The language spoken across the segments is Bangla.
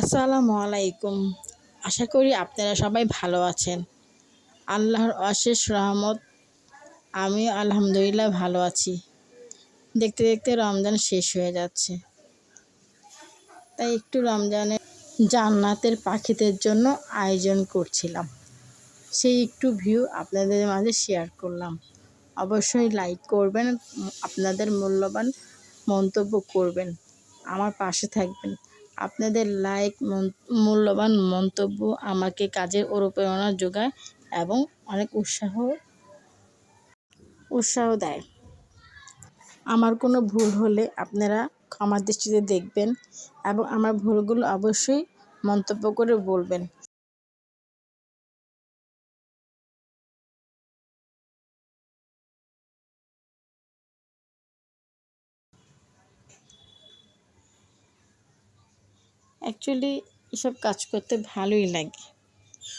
আসসালামু আলাইকুম। আশা করি আপনারা সবাই ভালো আছেন। আল্লাহর অশেষ রহমত, আমিও আলহামদুলিল্লাহ ভালো আছি। দেখতে দেখতে রমজান শেষ হয়ে যাচ্ছে। তাই একটু রমজানের জান্নাতের পাখিদের জন্য আয়োজন করছিলাম। সেই একটু ভিউ আপনাদের মাঝে শেয়ার করলাম। অবশ্যই লাইক করবেন, আপনাদের মূল্যবান মন্তব্য করবেন। আমার পাশে থাকবেন। আপনাদের লাইক মূল্যবান মন্তব্য আমাকে কাজের অনুপ্রেরণা যোগায় এবং অনেক উৎসাহ উৎসাহ দেয়। আমার কোনো ভুল হলে আপনারা ক্ষমার দৃষ্টিতে দেখবেন এবং আমার ভুলগুলো অবশ্যই মন্তব্য করে বলবেন। অ্যাকচুয়ালি এসব কাজ করতে ভালোই লাগে।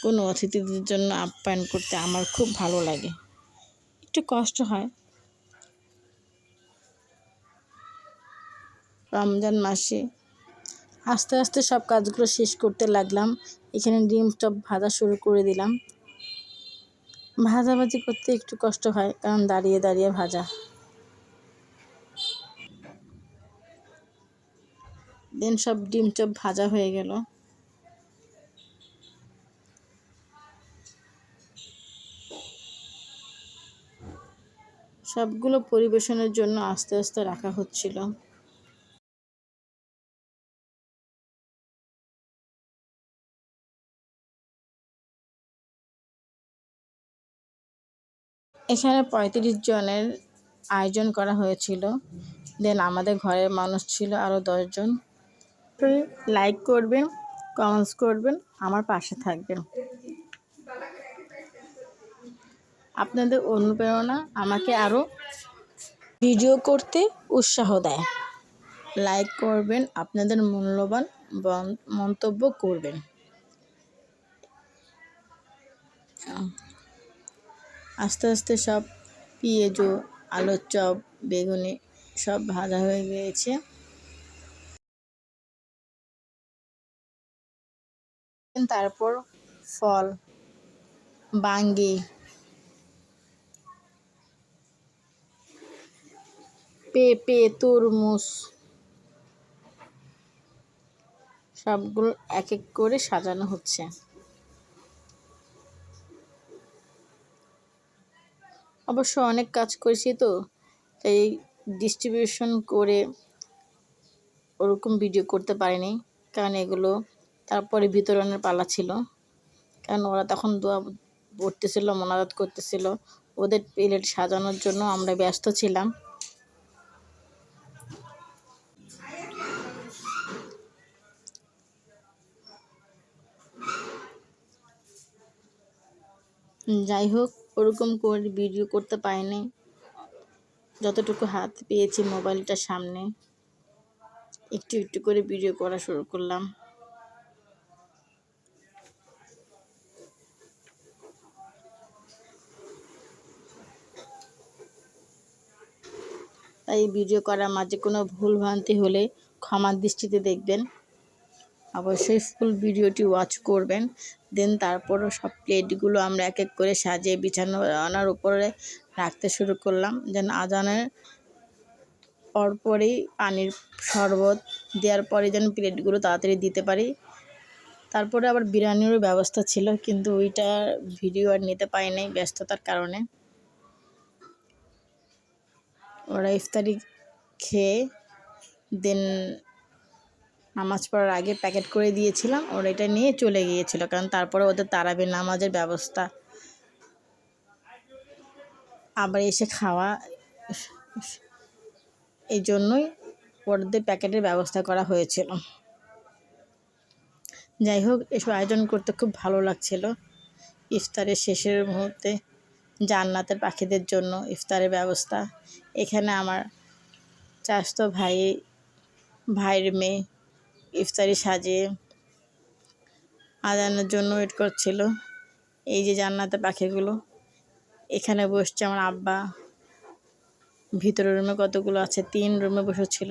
কোনো অতিথিদের জন্য আপ্যায়ন করতে আমার খুব ভালো লাগে। একটু কষ্ট হয়। রমজান মাসে আস্তে আস্তে সব কাজগুলো শেষ করতে লাগলাম। এখানে ডিম চপ ভাজা শুরু করে দিলাম। ভাজাভাজি করতে একটু কষ্ট হয়, কারণ দাঁড়িয়ে দাঁড়িয়ে ভাজা। দেন সব ডিম চপ ভাজা হয়ে গেল। সবগুলো পরিবেশনের জন্য আস্তে আস্তে রাখা হচ্ছিল। এখানে পঁয়ত্রিশ জনের আয়োজন করা হয়েছিল। দেন আমাদের ঘরের মানুষ ছিল আরও দশজন অবশ্যই লাইক করবেন কমেন্টস করবেন, আমার পাশে থাকবেন। আপনাদের অনুপ্রেরণা আমাকে আরও ভিডিও করতে উৎসাহ দেয়। লাইক করবেন, আপনাদের মূল্যবান মন্তব্য করবেন। আস্তে আস্তে সব পেঁয়াজু, আলুর চপ, বেগুনি সব ভাজা হয়ে গিয়েছে। তারপর ফল, বাঙ্গি। পেঁপে, তরমুজ, সবগুলো এক এক করে সাজানো হচ্ছে। অবশ্য অনেক কাজ করেছি তো, তাই ডিস্ট্রিবিউশন করে ওরকম ভিডিও করতে পারিনি, কারণ এগুলো তারপরে বিতরণের পালা ছিল। কারণ ওরা তখন দোয়া পড়তেছিল, মোনাজাত করতেছিল। ওদের প্লেট সাজানোর জন্য আমরা ব্যস্ত ছিলাম। যাই হোক, ওরকম করে ভিডিও করতে পারিনি। যতটুকু হাত পেয়েছি মোবাইলটার সামনে। একটু একটু করে ভিডিও করা শুরু করলাম। তাই ভিডিও করার মাঝে কোনো ভুলভ্রান্তি হলে ক্ষমার দৃষ্টিতে দেখবেন। অবশ্যই ফুল ভিডিওটি ওয়াচ করবেন। দেন তারপরও সব প্লেটগুলো আমরা এক এক করে সাজিয়ে বিছানো, আনার উপরে রাখতে শুরু করলাম। যেন আজানের পরপরই পানির শরবত দেওয়ার পরে যেন প্লেটগুলো তাড়াতাড়ি দিতে পারি। তারপরে আবার বিরিয়ানিরও ব্যবস্থা ছিল, কিন্তু ওইটার ভিডিও আর নিতে পারিনি ব্যস্ততার কারণে। ওরা ইফতারি খেয়ে দেন নামাজ পড়ার আগে প্যাকেট করে দিয়েছিলাম। ওরা এটা নিয়ে চলে গিয়েছিল, কারণ তারপরে ওদের তারাবি নামাজের ব্যবস্থা। আবার এসে খাওয়া এই জন্যই ওদের প্যাকেটের ব্যবস্থা করা হয়েছিল। যাই হোক, এসব আয়োজন করতে খুব ভালো লাগছিল। ইফতারের শেষের মুহূর্তে জান্নাতের পাখিদের জন্য ইফতারের ব্যবস্থা। এখানে আমার চাষতো ভাই, ভাইয়ের মেয়ে ইফতারি সাজিয়ে আজানের জন্য ওয়েট করছিল। এই যে জান্নাতের পাখিগুলো, এখানে বসছে আমার আব্বা। ভিতরের রুমে কতগুলো আছে? তিন রুমে বসেছিল।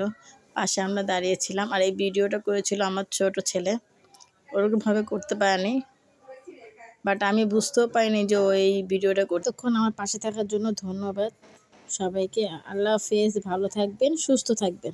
পাশে আমরা দাঁড়িয়েছিলাম আর এই ভিডিওটা করেছিল আমার ছোট ছেলে। ওরকমভাবে করতে পারেনি। বাট আমি বুঝতেও পারিনি যে এই ভিডিওটা করতে তখন আমার পাশে থাকার জন্য ধন্যবাদ সবাইকে। আল্লাহ হাফেজ, ভালো থাকবেন, সুস্থ থাকবেন।